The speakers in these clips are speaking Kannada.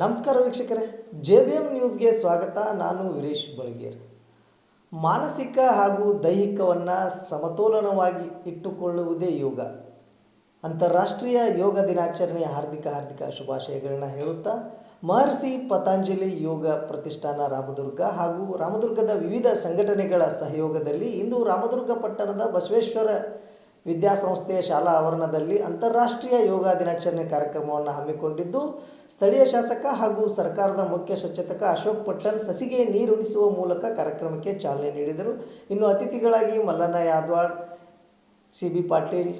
ನಮಸ್ಕಾರ ವೀಕ್ಷಕರೇ, ಜೆ ಬಿ ಎಂ ನ್ಯೂಸ್ಗೆ ಸ್ವಾಗತ. ನಾನು ವೀರೇಶ್ ಬಳಗೇರ್. ಮಾನಸಿಕ ಹಾಗೂ ದೈಹಿಕವನ್ನು ಸಮತೋಲನವಾಗಿ ಇಟ್ಟುಕೊಳ್ಳುವುದೇ ಯೋಗ. ಅಂತಾರಾಷ್ಟ್ರೀಯ ಯೋಗ ದಿನಾಚರಣೆಯ ಹಾರ್ದಿಕ ಹಾರ್ದಿಕ ಶುಭಾಶಯಗಳನ್ನ ಹೇಳುತ್ತಾ, ಮಹರ್ಷಿ ಪತಂಜಲಿ ಯೋಗ ಪ್ರತಿಷ್ಠಾನ ರಾಮದುರ್ಗ ಹಾಗೂ ರಾಮದುರ್ಗದ ವಿವಿಧ ಸಂಘಟನೆಗಳ ಸಹಯೋಗದಲ್ಲಿ ಇಂದು ರಾಮದುರ್ಗ ಪಟ್ಟಣದ ಬಸವೇಶ್ವರ ವಿದ್ಯಾಸಂಸ್ಥೆಯ ಶಾಲಾ ಆವರಣದಲ್ಲಿ ಅಂತಾರಾಷ್ಟ್ರೀಯ ಯೋಗ ದಿನಾಚರಣೆ ಕಾರ್ಯಕ್ರಮವನ್ನು ಹಮ್ಮಿಕೊಂಡಿದ್ದು, ಸ್ಥಳೀಯ ಶಾಸಕ ಹಾಗೂ ಸರ್ಕಾರದ ಮುಖ್ಯ ಸಚೇತಕ ಅಶೋಕ್ ಪಟ್ಟಣ್ ಸಸಿಗೆ ನೀರುಣಿಸುವ ಮೂಲಕ ಕಾರ್ಯಕ್ರಮಕ್ಕೆ ಚಾಲನೆ ನೀಡಿದರು. ಇನ್ನು ಅತಿಥಿಗಳಾಗಿ ಮಲ್ಲಣ್ಣ ಯಾದವಾಡ್ ಸಿ ಬಿ ಪಾಟೀಲ್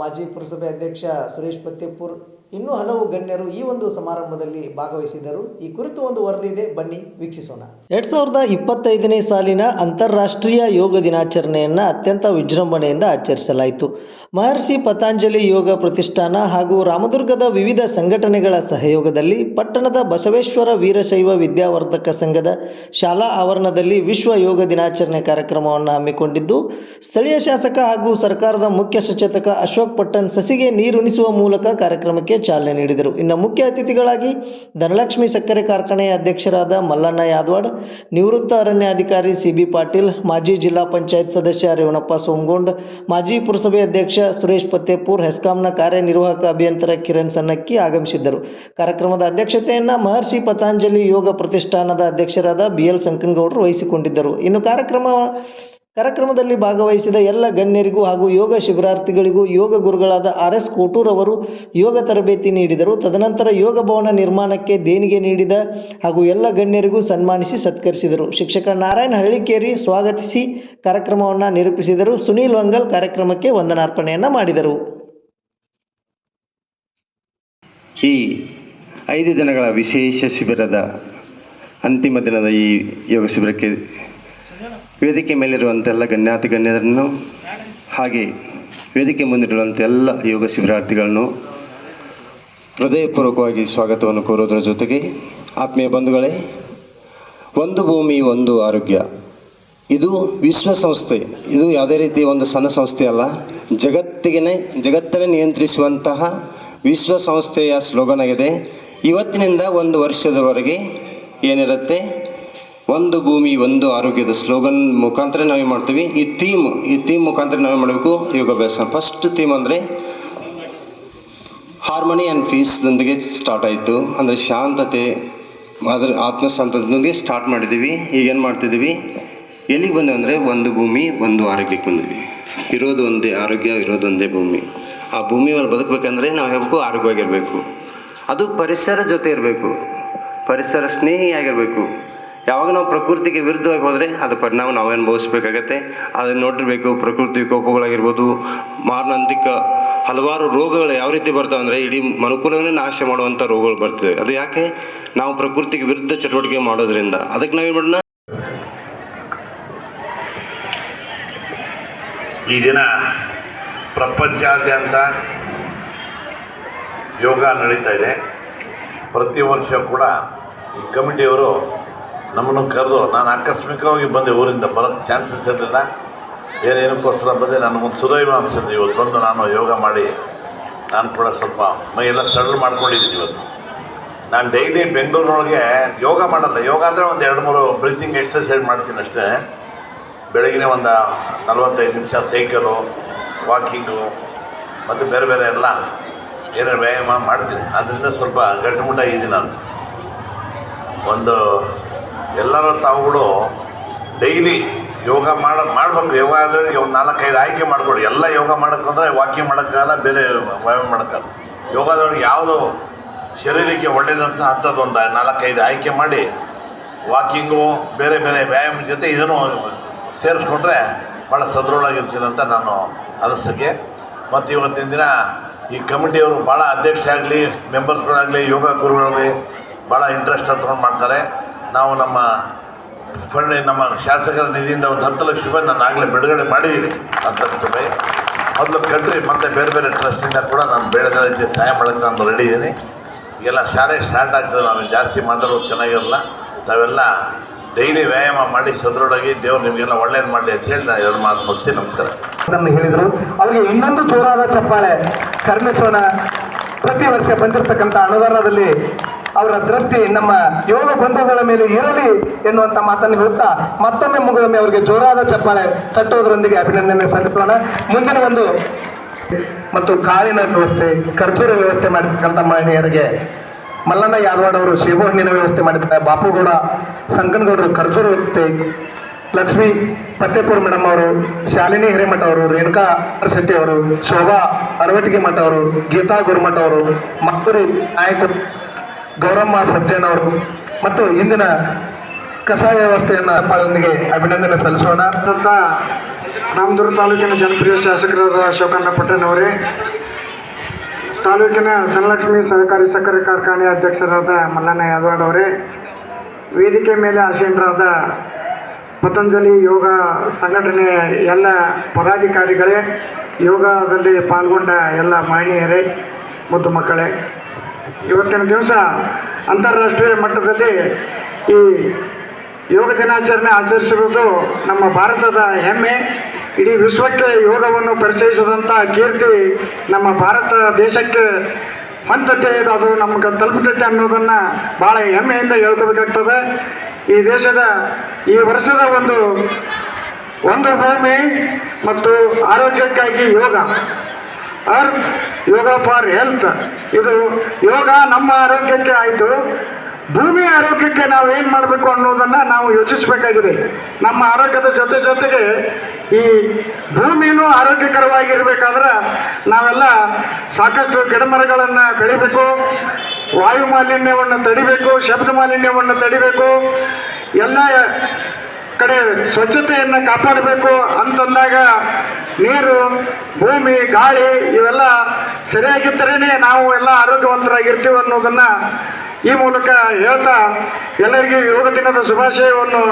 ಮಾಜಿ ಪುರಸಭೆ ಅಧ್ಯಕ್ಷ ಸುರೇಶ್ ಪತ್ತೇಪುರ್ ಇನ್ನೂ ಹಲವು ಗಣ್ಯರು ಈ ಒಂದು ಸಮಾರಂಭದಲ್ಲಿ ಭಾಗವಹಿಸಿದರು ಈ ಕುರಿತು ಒಂದು ವರದಿ ಇದೆ. ಬನ್ನಿ, ವೀಕ್ಷಿಸೋಣ. ಎರಡ್ ಸಾವಿರದ ಇಪ್ಪತ್ತೈದನೇ ಸಾಲಿನ ಅಂತಾರಾಷ್ಟ್ರೀಯ ಯೋಗ ದಿನಾಚರಣೆಯನ್ನು ಅತ್ಯಂತ ವಿಜೃಂಭಣೆಯಿಂದ ಆಚರಿಸಲಾಯಿತು. ಮಹರ್ಷಿ ಪತಾಂಜಲಿ ಯೋಗ ಪ್ರತಿಷ್ಠಾನ ಹಾಗೂ ರಾಮದುರ್ಗದ ವಿವಿಧ ಸಂಘಟನೆಗಳ ಸಹಯೋಗದಲ್ಲಿ ಪಟ್ಟಣದ ಬಸವೇಶ್ವರ ವೀರಶೈವ ವಿದ್ಯಾವರ್ಧಕ ಸಂಘದ ಶಾಲಾ ಆವರಣದಲ್ಲಿ ವಿಶ್ವ ಯೋಗ ದಿನಾಚರಣೆ ಕಾರ್ಯಕ್ರಮವನ್ನು ಹಮ್ಮಿಕೊಂಡಿದ್ದು, ಸ್ಥಳೀಯ ಶಾಸಕ ಹಾಗೂ ಸರ್ಕಾರದ ಮುಖ್ಯ ಸಚೇತಕ ಅಶೋಕ್ ಪಟ್ಟಣ್ ಸಸಿಗೆ ನೀರುಣಿಸುವ ಮೂಲಕ ಕಾರ್ಯಕ್ರಮಕ್ಕೆ ಚಾಲನೆ ನೀಡಿದರು. ಇನ್ನು ಮುಖ್ಯ ಅತಿಥಿಗಳಾಗಿ ಧನಲಕ್ಷ್ಮಿ ಸಕ್ಕರೆ ಕಾರ್ಖಾನೆಯ ಅಧ್ಯಕ್ಷರಾದ ಮಲ್ಲಣ್ಣ ಯಾದವಾಡ್, ನಿವೃತ್ತ ಅರಣ್ಯಾಧಿಕಾರಿ ಸಿ ಬಿ ಪಾಟೀಲ್, ಮಾಜಿ ಜಿಲ್ಲಾ ಪಂಚಾಯತ್ ಸದಸ್ಯ ರೇವಣಪ್ಪ ಸೋಮಗೊಂಡ್, ಮಾಜಿ ಪುರಸಭೆ ಅಧ್ಯಕ್ಷ ಸುರೇಶ್ ಪತ್ತೆಪೂರ್ ಹೆಸ್ಕಾಂನ ಕಾರ್ಯನಿರ್ವಾಹಕ ಅಭಿಯಂತರ ಕಿರಣ್ ಸನ್ನಕ್ಕಿ ಆಗಮಿಸಿದ್ದರು. ಕಾರ್ಯಕ್ರಮದ ಅಧ್ಯಕ್ಷತೆಯನ್ನು ಮಹರ್ಷಿ ಪತಂಜಲಿ ಯೋಗ ಪ್ರತಿಷ್ಠಾನದ ಅಧ್ಯಕ್ಷರಾದ ಬಿ ಎಲ್ ಸಂಕನಗೌಡರು ವಹಿಸಿಕೊಂಡಿದ್ದರು. ಇನ್ನು ಕಾರ್ಯಕ್ರಮ ಕಾರ್ಯಕ್ರಮದಲ್ಲಿ ಭಾಗವಹಿಸಿದ ಎಲ್ಲ ಗಣ್ಯರಿಗೂ ಹಾಗೂ ಯೋಗ ಶಿಬಿರಾರ್ಥಿಗಳಿಗೂ ಯೋಗ ಗುರುಗಳಾದ ಆರ್ ಎಸ್ ಕೋಟೂರ್ ಅವರು ಯೋಗ ತರಬೇತಿ ನೀಡಿದರು. ತದನಂತರ ಯೋಗ ಭವನ ನಿರ್ಮಾಣಕ್ಕೆ ದೇಣಿಗೆ ನೀಡಿದ ಹಾಗೂ ಎಲ್ಲ ಗಣ್ಯರಿಗೂ ಸನ್ಮಾನಿಸಿ ಸತ್ಕರಿಸಿದರು. ಶಿಕ್ಷಕ ನಾರಾಯಣ ಹಳ್ಳಿಕೇರಿ ಸ್ವಾಗತಿಸಿ ಕಾರ್ಯಕ್ರಮವನ್ನು ನಿರೂಪಿಸಿದರು. ಸುನೀಲ್ ವಂಗಲ್ ಕಾರ್ಯಕ್ರಮಕ್ಕೆ ವಂದನಾರ್ಪಣೆಯನ್ನು ಮಾಡಿದರು. ಈ ಐದು ದಿನಗಳ ವಿಶೇಷ ಶಿಬಿರದ ಅಂತಿಮ ದಿನದ ಈ ಯೋಗ ಶಿಬಿರಕ್ಕೆ ವೇದಿಕೆ ಮೇಲಿರುವಂಥ ಎಲ್ಲ ಗಣ್ಯಾತಿ ಗಣ್ಯರನ್ನು ಹಾಗೆ ವೇದಿಕೆ ಮುಂದಿರುವಂಥ ಎಲ್ಲ ಯೋಗ ಶಿಬಿರಾರ್ಥಿಗಳನ್ನು ಹೃದಯಪೂರ್ವಕವಾಗಿ ಸ್ವಾಗತವನ್ನು ಕೋರೋದರ ಜೊತೆಗೆ ಆತ್ಮೀಯ ಬಂಧುಗಳೇ, ಒಂದು ಭೂಮಿ, ಒಂದು ಆರೋಗ್ಯ. ಇದು ವಿಶ್ವಸಂಸ್ಥೆ ಇದು ಯಾವುದೇ ರೀತಿ ಒಂದು ಸಣ್ಣ ಸಂಸ್ಥೆ ಅಲ್ಲ. ಜಗತ್ತಿಗೆ ಜಗತ್ತನ್ನೇ ನಿಯಂತ್ರಿಸುವಂತಹ ವಿಶ್ವಸಂಸ್ಥೆಯ ಸ್ಲೋಗನ್ ಆಗಿದೆ. ಇವತ್ತಿನಿಂದ ಒಂದು ವರ್ಷದವರೆಗೆ ಏನಿರುತ್ತೆ? ಒಂದು ಭೂಮಿ, ಒಂದು ಆರೋಗ್ಯದ ಸ್ಲೋಗನ್ ಮುಖಾಂತರ ನಾವೇನು ಮಾಡ್ತೀವಿ. ಈ ಥೀಮ್ ಈ ಥೀಮ್ ಮುಖಾಂತರ ನಾವೇನು ಮಾಡಬೇಕು ಯೋಗಾಭ್ಯಾಸ. ಫಸ್ಟ್ ಥೀಮ್ ಅಂದರೆ ಹಾರ್ಮೋನಿ ಆ್ಯಂಡ್ ಪೀಸ್ದೊಂದಿಗೆ ಸ್ಟಾರ್ಟ್ ಆಯಿತು. ಅಂದರೆ ಶಾಂತತೆ ಅದರ ಆತ್ಮಶಾಂತದೊಂದಿಗೆ ಸ್ಟಾರ್ಟ್ ಮಾಡಿದ್ದೀವಿ. ಈಗೇನು ಮಾಡ್ತಿದ್ದೀವಿ? ಎಲ್ಲಿಗೆ ಬಂದೆವು ಅಂದರೆ ಒಂದು ಭೂಮಿ, ಒಂದು ಆರೋಗ್ಯಕ್ಕೆ ಬಂದಿವಿ. ಇರೋದು ಒಂದೇ ಆರೋಗ್ಯ, ಇರೋದು ಒಂದೇ ಭೂಮಿ. ಆ ಭೂಮಿ ಮೇಲೆ ಬದುಕಬೇಕಂದ್ರೆ ನಾವು ಹೇಳಬೇಕು ಆರೋಗ್ಯವಾಗಿರಬೇಕು. ಅದು ಪರಿಸರ ಜೊತೆ ಇರಬೇಕು. ಪರಿಸರ ಸ್ನೇಹಿಯಾಗಿರಬೇಕು. ಯಾವಾಗ ನಾವು ಪ್ರಕೃತಿಗೆ ವಿರುದ್ಧವಾಗಿ ಹೋದರೆ ಅದು ಪರಿಣಾಮ ನಾವು ಅನುಭವಿಸ್ಬೇಕಾಗತ್ತೆ. ಅದನ್ನು ನೋಡಿರಬೇಕು, ಪ್ರಕೃತಿ ಕೋಪಗಳಾಗಿರ್ಬೋದು ಮಾರಣಾಂತಿಕ ಹಲವಾರು ರೋಗಗಳು ಯಾವ ರೀತಿ ಬರ್ತಾವೆ ಅಂದರೆ ಇಡೀ ಮನುಕುಲವನ್ನೇ ನಾಶ ಮಾಡುವಂಥ ರೋಗಗಳು ಬರ್ತವೆ ಅದು ಯಾಕೆ? ನಾವು ಪ್ರಕೃತಿಗೆ ವಿರುದ್ಧ ಚಟುವಟಿಕೆ ಮಾಡೋದ್ರಿಂದ. ಅದಕ್ಕೆ ನಾವೇನು ಮಾಡೋಣ ಈ ದಿನ ಪ್ರಪಂಚಾದ್ಯಂತ ಯೋಗ ನಡೀತಾ ಇದೆ. ಪ್ರತಿ ವರ್ಷ ಕೂಡ ಈ ಕಮಿಟಿಯವರು ನಮ್ಮನ್ನು ಕರೆದು, ನಾನು ಆಕಸ್ಮಿಕವಾಗಿ ಬಂದೆ, ಊರಿಂದ ಬರೋಕ್ಕೆ ಚಾನ್ಸಸ್ ಇರಲಿಲ್ಲ. ಬೇರೆ ಏನಕ್ಕೋಸ್ಕರ ಬಂದೆ, ನನಗೊಂದು ಸುದೈವ ಅನಿಸುತ್ತೆ. ಇವತ್ತು ಬಂದು ನಾನು ಯೋಗ ಮಾಡಿ, ನಾನು ಕೂಡ ಸ್ವಲ್ಪ ಮೈಯೆಲ್ಲ ಸಡಲ್ ಮಾಡ್ಕೊಂಡಿದ್ದೀನಿ ಇವತ್ತು. ನಾನು ಡೈಲಿ ಬೆಂಗಳೂರಿನೊಳಗೆ ಯೋಗ ಮಾಡಲ್ಲ. ಯೋಗ ಅಂದರೆ ಒಂದು ಎರಡು ಮೂರು ಬ್ರೀತಿಂಗ್ ಎಕ್ಸಸೈಸ್ ಮಾಡ್ತೀನಿ ಅಷ್ಟೇ. ಬೆಳಗಿನ ಒಂದು ನಲವತ್ತೈದು ನಿಮಿಷ ಸೈಕಲು ವಾಕಿಂಗು ಮತ್ತು ಬೇರೆ ಬೇರೆ ಎಲ್ಲ ಏನೇನು ವ್ಯಾಯಾಮ ಮಾಡ್ತೀನಿ. ಅದರಿಂದ ಸ್ವಲ್ಪ ಗಟ್ಟಿಮುಟ್ಟ ಇದ್ದೀನಿ ನಾನು. ಒಂದು ಎಲ್ಲರೂ ತಾವುಗಳು ಡೈಲಿ ಯೋಗ ಮಾಡ, ಮಾಡಬೇಕು. ಯೋಗ ಆದರೆ ಒಂದು ನಾಲ್ಕೈದು ಆಯ್ಕೆ ಮಾಡಿಕೊಡಿ ಎಲ್ಲ ಯೋಗ ಮಾಡೋಕ್ಕಂದ್ರೆ ವಾಕಿಂಗ್ ಮಾಡೋಕ್ಕಾಗಲ್ಲ ಬೇರೆ ವ್ಯಾಯಾಮ ಮಾಡೋಕ್ಕಲ್ಲ ಯೋಗದೊಳಗೆ ಯಾವುದು ಶರೀರಕ್ಕೆ ಒಳ್ಳೆಯದಂತ ಅಂಥದ್ದು ಒಂದು ನಾಲ್ಕೈದು ಆಯ್ಕೆ ಮಾಡಿ, ವಾಕಿಂಗು, ಬೇರೆ ಬೇರೆ ವ್ಯಾಯಾಮ ಜೊತೆ ಇದನ್ನು ಸೇರಿಸ್ಕೊಂಡ್ರೆ ಭಾಳ ಸದೃಢವಾಗಿರ್ತೀನಿ ಅಂತ ನಾನು ಅನಿಸಿಕೆ. ಮತ್ತು ಇವತ್ತಿನ ದಿನ ಈ ಕಮಿಟಿಯವರು ಭಾಳ ಅಧ್ಯಕ್ಷ ಆಗಲಿ ಮೆಂಬರ್ಸ್ಗಳಾಗಲಿ ಯೋಗ ಗುರುಗಳಾಗಲಿ ಭಾಳ ಇಂಟ್ರೆಸ್ಟ್ ತೊಗೊಂಡು ಮಾಡ್ತಾರೆ. ನಾವು ನಮ್ಮ ಫಂಡ್ ನಮ್ಮ ಶಾಸಕರ ನಿಧಿಯಿಂದ ಒಂದು ಹತ್ತು ಲಕ್ಷ ರೂಪಾಯಿ ನಾನು ಆಗಲೇ ಬಿಡುಗಡೆ ಮಾಡಿದ್ದೀನಿ ಹತ್ತು ಲಕ್ಷ ರೂಪಾಯಿ. ಮೊದಲು ಕಟ್ಟಿ ಮತ್ತು ಬೇರೆ ಬೇರೆ ಟ್ರಸ್ಟಿಂದ ಕೂಡ ನಾನು ಬೇಡದ ರೀತಿ ಸಹಾಯ ಮಾಡೋಕ್ಕೆ ನಾನು ರೆಡಿ ಇದ್ದೀನಿ ಈಗೆಲ್ಲ ಶಾಲೆ ಸ್ಟಾರ್ಟ್ ಆಗ್ತದೆ, ನಾನು ಜಾಸ್ತಿ ಮಾತಾಡೋದು ಚೆನ್ನಾಗಿರಲ್ಲ. ತಾವೆಲ್ಲ ಡೈಲಿ ವ್ಯಾಯಾಮ ಮಾಡಿ, ಸದೃಢವಾಗಿ ದೇವ್ರು ನಿಮಗೆಲ್ಲ ಒಳ್ಳೇದು ಮಾಡಲಿ ಅಂತ ಹೇಳಿ ನಾನು ಎರಡು ಮಾತು ಮುಗಿಸಿ ನಮಸ್ಕಾರ. ಹೇಳಿದರು. ಅವರಿಗೆ ಇನ್ನೊಂದು ಜೋರಾದ ಚಪ್ಪಾಳೆ. ಕರ್ಣಿಸೋಣ ಪ್ರತಿ ವರ್ಷ ಬಂದಿರತಕ್ಕಂಥ ಅನುದಾನದಲ್ಲಿ ಅವರ ದೃಷ್ಟಿ ನಮ್ಮ ಯೋಗ ಬಂಧುಗಳ ಮೇಲೆ ಇರಲಿ ಎನ್ನುವಂತ ಮಾತನ್ನು ಹೇಳುತ್ತಾ ಮತ್ತೊಮ್ಮೆ ಮುಗಿದೊಮ್ಮೆ ಅವರಿಗೆ ಜೋರಾದ ಚಪ್ಪಾಳೆ ತಟ್ಟುವುದರೊಂದಿಗೆ ಅಭಿನಂದನೆ ಸಲ್ಲಿಸೋಣ. ಮುಂದಿನ ಒಂದು ಮತ್ತು ಕಾಳಿನ ವ್ಯವಸ್ಥೆ ಖರ್ಜೂರ ವ್ಯವಸ್ಥೆ ಮಾಡಿರ್ತಕ್ಕಂಥ ಮಹಿಳೆಯರಿಗೆ ಮಲ್ಲಣ್ಣ ಯಾದವಾಡ್ ಅವರು ಸೇಬು ಹಣ್ಣಿನ ವ್ಯವಸ್ಥೆ ಮಾಡಿದ್ದಾರೆ. ಬಾಪುಗೌಡ, ಸಂಕನಗೌಡರು ಖರ್ಜೂರ ವ್ಯವಸ್ಥೆ ಲಕ್ಷ್ಮೀ ಫತ್ತೇಪುರ ಮೇಡಮ್ ಅವರು, ಶಾಲಿನಿ ಹಿರೇಮಠ ಅವರು, ರೇಣುಕಾ ಶೆಟ್ಟಿ ಅವರು, ಶೋಭಾ ಅರವಟಿಗೆ ಮಠ ಅವರು, ಗೀತಾ ಗುರುಮಠ ಅವರು ಮತ್ತೂರು ನಾಯಕರು ಗೌರಮ್ಮ ಸಜ್ಜನ್ ಅವರು ಮತ್ತು ಇಂದಿನ ಕಸಾಯ ವ್ಯವಸ್ಥೆಯನ್ನು ಪಾಳೊಂದಿಗೆ ಅಭಿನಂದನೆ ಸಲ್ಲಿಸೋಣ. ರಾಮದುರ್ಗ ತಾಲೂಕಿನ ಜನಪ್ರಿಯ ಶಾಸಕರಾದ ಅಶೋಕಣ್ಣ ಪಟ್ಟಣವರೇ, ತಾಲೂಕಿನ ಧನಲಕ್ಷ್ಮಿ ಸಹಕಾರಿ ಸಕ್ಕರೆ ಕಾರ್ಖಾನೆ ಅಧ್ಯಕ್ಷರಾದ ಮಲ್ಲಣ್ಣ ಯಾದವಾಡ್ ಅವರೇ, ವೇದಿಕೆ ಮೇಲೆ ಆಸೀನರಾದ ಪತಂಜಲಿ ಯೋಗ ಸಂಘಟನೆಯ ಎಲ್ಲ ಪದಾಧಿಕಾರಿಗಳೇ, ಯೋಗದಲ್ಲಿ ಪಾಲ್ಗೊಂಡ ಎಲ್ಲ ಮಹಿಳೆಯರೇ ಮತ್ತು ಮಕ್ಕಳೇ. ಇವತ್ತಿನ ದಿವಸ ಅಂತಾರಾಷ್ಟ್ರೀಯ ಮಟ್ಟದಲ್ಲಿ ಈ ಯೋಗ ದಿನಾಚರಣೆ ಆಚರಿಸಿರುವುದು ನಮ್ಮ ಭಾರತದ ಹೆಮ್ಮೆ. ಇಡೀ ವಿಶ್ವಕ್ಕೆ ಯೋಗವನ್ನು ಪರಿಚಯಿಸಿದಂಥ ಕೀರ್ತಿ ನಮ್ಮ ಭಾರತ ದೇಶಕ್ಕೆ ಹೊಂದತೆ ಅದು ನಮ್ಗೆ ತಲುಪುತ್ತೆ ಅನ್ನೋದನ್ನು ಭಾಳ ಹೆಮ್ಮೆಯಿಂದ ಹೇಳ್ಕೋಬೇಕಾಗ್ತದೆ ಈ ದೇಶದ ಈ ವರ್ಷದ ಒಂದು ಒಂದು ಭೂಮಿ ಮತ್ತು ಆರೋಗ್ಯಕ್ಕಾಗಿ yoga. Earth yoga for health. ಇದು ಯೋಗ ನಮ್ಮ ಆರೋಗ್ಯಕ್ಕೆ ಆಯಿತು. ಭೂಮಿ ಆರೋಗ್ಯಕ್ಕೆ ನಾವು ಏನು ಮಾಡಬೇಕು ಅನ್ನೋದನ್ನು ನಾವು ಯೋಚಿಸಬೇಕಾಗಿದೆ. ನಮ್ಮ ಆರೋಗ್ಯದ ಜೊತೆ ಜೊತೆಗೆ ಈ ಭೂಮಿನೂ ಆರೋಗ್ಯಕರವಾಗಿರಬೇಕಾದ್ರೆ ನಾವೆಲ್ಲ ಸಾಕಷ್ಟು ಗಿಡಮರಗಳನ್ನು ಬೆಳಿಬೇಕು, ವಾಯು ಮಾಲಿನ್ಯವನ್ನು ತಡಿಬೇಕು, ಶಬ್ದ ಮಾಲಿನ್ಯವನ್ನು ತಡಿಬೇಕು. ಎಲ್ಲ ಕಡೆ ಸ್ವಚ್ಛತೆಯನ್ನು ಕಾಪಾಡಬೇಕು ಅಂತಂದಾಗ ನೀರು, ಭೂಮಿ, ಗಾಳಿ ಇವೆಲ್ಲ ಸರಿಯಾಗಿದ್ದರೇ ನಾವು ಎಲ್ಲ ಆರೋಗ್ಯವಂತರಾಗಿರ್ತೀವಿ ಅನ್ನೋದನ್ನು ಈ ಮೂಲಕ ಹೇಳ್ತಾ ಎಲ್ಲರಿಗೂ ಯೋಗ ದಿನದ ಶುಭಾಶಯವನ್ನು